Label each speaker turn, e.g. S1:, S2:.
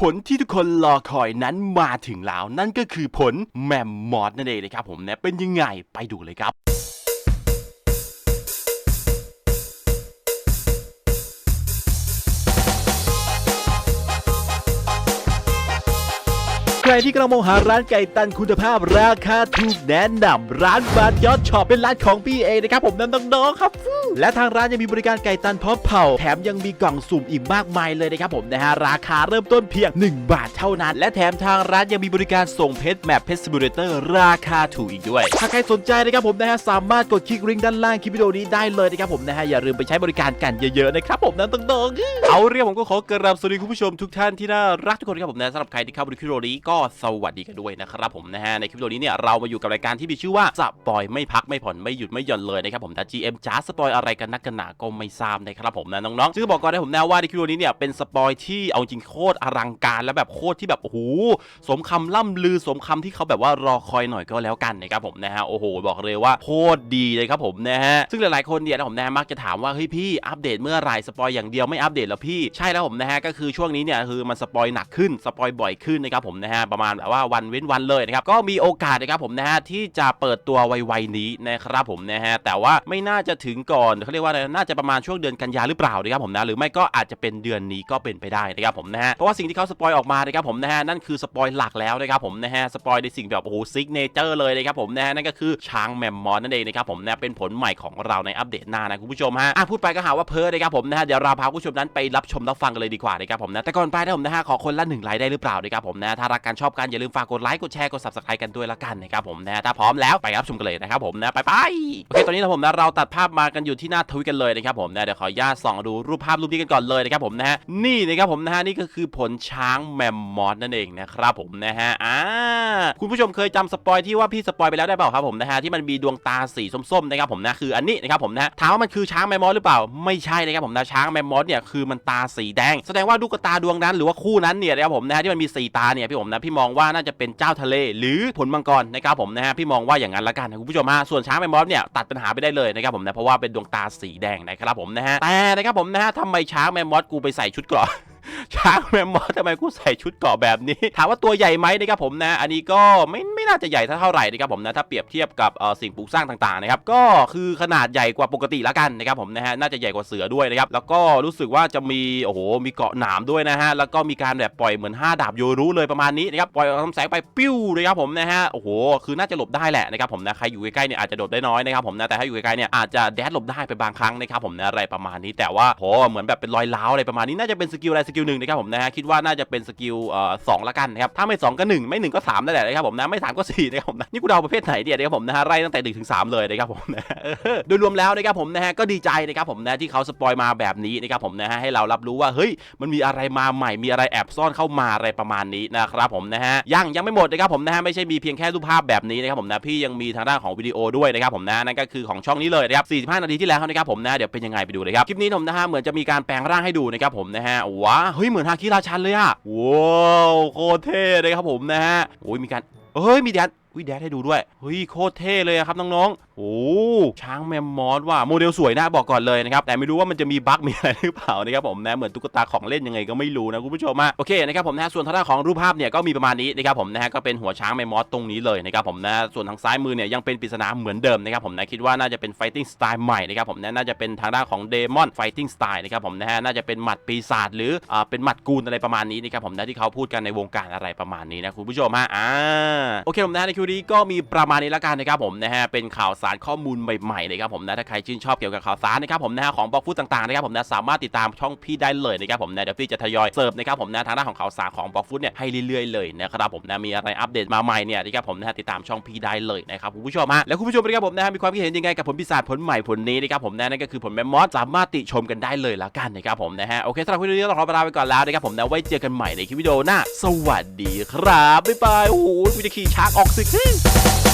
S1: ผลที่ทุกคนรอคอยนั้นมาถึงแล้ว นั่นก็คือผลแมมมอสนั่นเองนะครับผมนะเป็นยังไงไปดูเลยครับ รที่กำลังมองหาร้านไก่ตันคุณภาพราคาถูกแนะนำร้านบาร์ยอดช็อปเป็นร้านของพี่เองนะครับผมน้ำน้องๆครับฟูและทางร้านยังมีบริการไก่ตันพร้อมเผาแถมยังมีกล่องสุ่มอีกมากมายเลยนะครับผมนะฮะราคาเริ่มต้นเพียง 1 บาทเท่านั้น และแถมทางร้านยังมีบริการส่งเพชรแมปเพชรซิมูเลเตอร์ราคาถูกอีกด้วย ถ้าใครสนใจนะครับผมนะฮะสามารถกดคลิกลิงก์ด้านล่างคลิปวิดีโอนี้ได้เลยนะครับผมนะฮะอย่าลืมไปใช้บริการกันเยอะๆนะครับผมน้ำน้องๆเอาเรื่องผมก็ขอกราบสวัสดีคุณผู้ชมทุกท่านที่น่ารักทุกคนครับผมนะสำหรับใครที่เข้ามาดูคลิปวิดีโอนี้ก็สวัสดีกันด้วยนะครับผมนะฮะในคลิปวิดีโอนี้เนี่ยเรามาอยู่กับรายการที่มีชื่อว่าสปอยไม่พักไม่ผ่อนไม่หยุดไม่หย่อนเลยนะครับผมแต่ GM จ้าสปอยอะไรกันนักกันหนาก็ไม่ทราบนะครับผมนะน้องๆซึ่งบอกก่อนนะผมนะว่าในคลิปวิดีโอนี้เนี่ยเป็นสปอยที่เอาจริงโคตรอลังการและแบบโคตรที่แบบโอ้โหสมคำล่ำลือสมคำที่เขาแบบว่ารอคอยหน่อยก็แล้วกันนะครับผมนะฮะโอ้โหบอกเลยว่าโคตรดีเลยครับผมนะฮะซึ่งหลายๆคนเนี่ยนะผมนะมักจะถามว่าเฮ้ยพี่อัปเดตเมื่อไหร่สปอยอย่างเดียวไม่อัปเดตแล้วพี่ใช่แล้วผมนะฮะก็คือช่วงนี้เนี่ยคือมันสปอยหนักขึ้นสปอยบ่อยขึ้นนะครับผมนะฮะประมาณแบบว่าวันเว้นวันเลยนะครับก็มีโอกาสนะครับผมนะฮะที่จะเปิดตัวไวๆนี้นะครับผมนะฮะแต่ว่าไม่น่าจะถึงก่อนเขาเรียกว่าน่าจะประมาณช่วงเดือนกันยาหรือเปล่านะครับผมนะหรือไม่ก็อาจจะเป็นเดือนนี้ก็เป็นไปได้นะครับผมนะฮะเพราะว่าสิ่งที่เขาสปอยออกมานะครับผมนะฮะนั่นคือสปอยหลักแล้วนะครับผมนะฮะสปอยในสิ่งแบบโอ้โหซิกเนเจอร์เลยนะครับผมนะฮะนั่นก็คือช้างแมมมอนนั่นเองนะครับผมนะเป็นผลใหม่ของเราในอัปเดตหน้านะคุณผู้ชมฮะอะพูดไปก็หาว่าเพ้อนะครับผมนะฮะเดี๋ยวเราพาคุณผู้ชมนั้นไปรับชมรับฟังกันเลยดีกว่านะครับผมนะแต่ก่อนไปนะผมนะฮะขอคนละหนึ่งไลค์ได้หรือเปล่านะครับผมนะถ้ารักกันชอบกันอย่าลืมฝากกดไลค์กดแชร์กด subscribe กันด้วยละกันนะครับผมนะถ้าพร้อมแล้วไปรับชมกันเลยนะครับผมนะไปไปโอเคตอนนี้นะผมนะเราตัดภาพมากันอยู่ที่หน้าทวิตกันเลยนะครับผมนะเดี๋ยวขออนุญาตส่องดูรูปภาพรูปนี้กันก่อนเลยนะครับผมนะฮะนี่นะครับผมนะฮะนี่ก็คือผลช้างแมมมอสนั่นเองนะครับผมนะฮะอ่าคุณผู้ชมเคยจำสปอยที่ว่าพี่สปอยไปแล้วได้เปล่าครับผมนะฮะที่มันมีดวงตาสีส้มๆนะครับผมนะคืออันนี้นะครับผมนะฮะถามว่ามันคือช้างแมมมอสหรือเปล่า ไม่ใช่นะครับผมนะช้างแมมมอสเนี่ยคือมันตาสีแดง แสดงว่าลูกตาดวงนั้นหรือว่าคู่นั้นเนี่ยนะครับผมนะฮะที่มันมีสีตาเนี่ยพี่ผมนะพี่มองว่าน่าจะเป็นเจ้าทะเล หรือผลมังกรนะครับผมนะฮะพี่มองว่าอย่างนั้นละกันนะคุณผู้ชมฮะส่วนช้างแมมมอสเนี่ยตัดปัญหาไปได้เลยนะครับผมนะเพราะว่าเป็นดวงตาสีแดงนะครับผมนะฮะแต่นะครับผมนะฮะทำไมช้างแมมมอสกูไปใส่ชุดเกราะ ช้างแมมมอสทำไมกูใส่ชุดเกาะแบบนี้ ถามว่าตัวใหญ่ไหมนะครับผมนะ อันนี้ก็ไม่ไม่น่าจะใหญ่เท่าไหร่นะครับผมนะถ้าเปรียบเทียบกับสิ่งปลูกสร้างต่างๆนะครับก็คือขนาดใหญ่กว่าปกติละกันนะครับผมนะฮะน่าจะใหญ่กว่าเสือด้วยนะครับแล้วก็รู้สึกว่าจะมีโอ้โหมีเกาะหนามด้วยนะฮะแล้วก็มีการแบบปล่อยเหมือน 5 ดาบโยรู้เลยประมาณนี้นะครับปล่อยคำแสงไปปิ้วนะครับผมนะฮะโอ้โหคือน่าจะหลบได้แหละนะครับผมนะใครอยู่ใกล้ๆเนี่ยอาจจะหลบได้น้อยนะครับผมนะแต่ถ้าอยู่ใกล้ๆเนี่ยอาจจะแดดหลบได้ไปบางครั้งนะครับผมนะอะไรประมาณนี้แต่ว่าโหเหมือนแบบเป็นรอยร้าวอะไรประมาณนี้น่าจะเป็นสกิลอะไรสกิลหนึ่งนะครับผมนะฮะคิดว่าน่าจะเป็นสกิลเอ่อสองละกันนะครับถ้าไม่สองก็หนึ่งไม่หนึ่งก็สามนั่นแหละนะครับผมนะไม่สามก็สี่นะครับผมนะนี่กูเดาประเภทไหนเดียนะครับผมนะฮะไล่ตั้งแต่หนึ่งถึงสามเลยนะครับผมนะโดยรวมแล้วนะครับผมนะฮะก็ดีใจนะครับผมนะที่เขาสปอยมาแบบนี้นะครับผมนะฮะให้เรารับรู้ว่าเฮ้ยมันมีอะไรมาใหม่มีอะไรแอบซ่อนเข้ามาอะไรประมาณนี้นะครับผมนะฮะยังยังไม่หมดนะครับผมนะฮะไม่ใช่มีเพียงแค่รูปภาพแบบนี้นะครับผมนะพี่ยังมีทางด้านของวิดีโอด้วยนะครับผมนะนั่นก็คือของช่องนี้เลยนะครับ45 นาทีที่แล้วนะครับผมนะเดี๋ยวเป็นยังไงไปดูเลยครับคลิปนี้ผมนะฮะเหมือนจะมีการแปลงร่างให้ดูนะครับผมนะฮะว้าเฮ้ยเหมือนฮาคิราชันเลยอะว้าวโคตรเท่เลยครับผมนะฮะโอ้ยมีการเฮ้ยมีแด วิแดนให้ดูด้วยเฮ้ยโคตรเท่เลยครับน้องๆโอ้ช้างแมมมอสว่ะโมเดลสวยนะบอกก่อนเลยนะครับแต่ไม่รู้ว่ามันจะมีบั๊กมีอะไรหรือเปล่านะครับผมนะเหมือนตุ๊กตาของเล่นยังไงก็ไม่รู้นะคุณผู้ชมอะโอเคนะครับผมนะส่วนทางด้านของรูปภาพเนี่ยก็มีประมาณนี้นะครับผมนะฮะก็เป็นหัวช้างแมมมอสตรงนี้เลยนะครับผมนะส่วนทางซ้ายมือเนี่ยยังเป็นปริศนาเหมือนเดิมนะครับผมนะคิดว่าน่าจะเป็น fighting style ใหม่นะครับผมนะน่าจะเป็นทางด้านของ Demon fighting style นะครับผมนะฮะน่าจะเป็นหมัดปีศาจหรืออ่าเป็นหมัดกูลอะไรประมาณนี้นะครับผมนะที่เขาพูดกันในวงการอะไรประมาณนี้นะคุณผู้ชมฮะอ่าโอเคผมนะในคิวนี้ก็มีประมาณนี้ล้วกันนะครับผมนะฮะเป็นข่าวสารข้อมูลใหม่ๆนะครับผมนะถ้าใครชื่นชอบเกี่ยวกับข่าวสารนะครับผมนะฮะของบล็อกฟูดต่างๆนะครับผมนะสามารถติดตามช่องพี่ได้เลยนะครับผมนะเดี๋ยวพี่จะทยอยเสิร์ฟนะครับผมนะทางด้านของข่าวสารของบล็อกฟูดเนี่ยให้เรื่อยๆเลยนะครับผมนะมีอะไรอัปเดตมาใหม่เนี่ยนะครับผมนะฮะติดตามช่องพี่ได้เลยนะครับคุณผู้ชมฮะแล้วคุณผู้ชมนะครับผมนะฮะมีความคิดเห็นยังไงกับผลปีศาจผลใหม่ผลนี้นะครับผมนะนั่นก็คือผลแมมมอสสามารถติชมกันได้เลยล้วกันนะครับผมนะฮะโอเคสำหรับคลิปนี้เราขอลาไปก่อนแล้วนะครับผมนะไว้เจอกันใหม่ในคลิปวิดีโอหน้าสวัสดีครับบ๊ายบายโอ้โหกูจะขี่ช้างออกศึก Peace.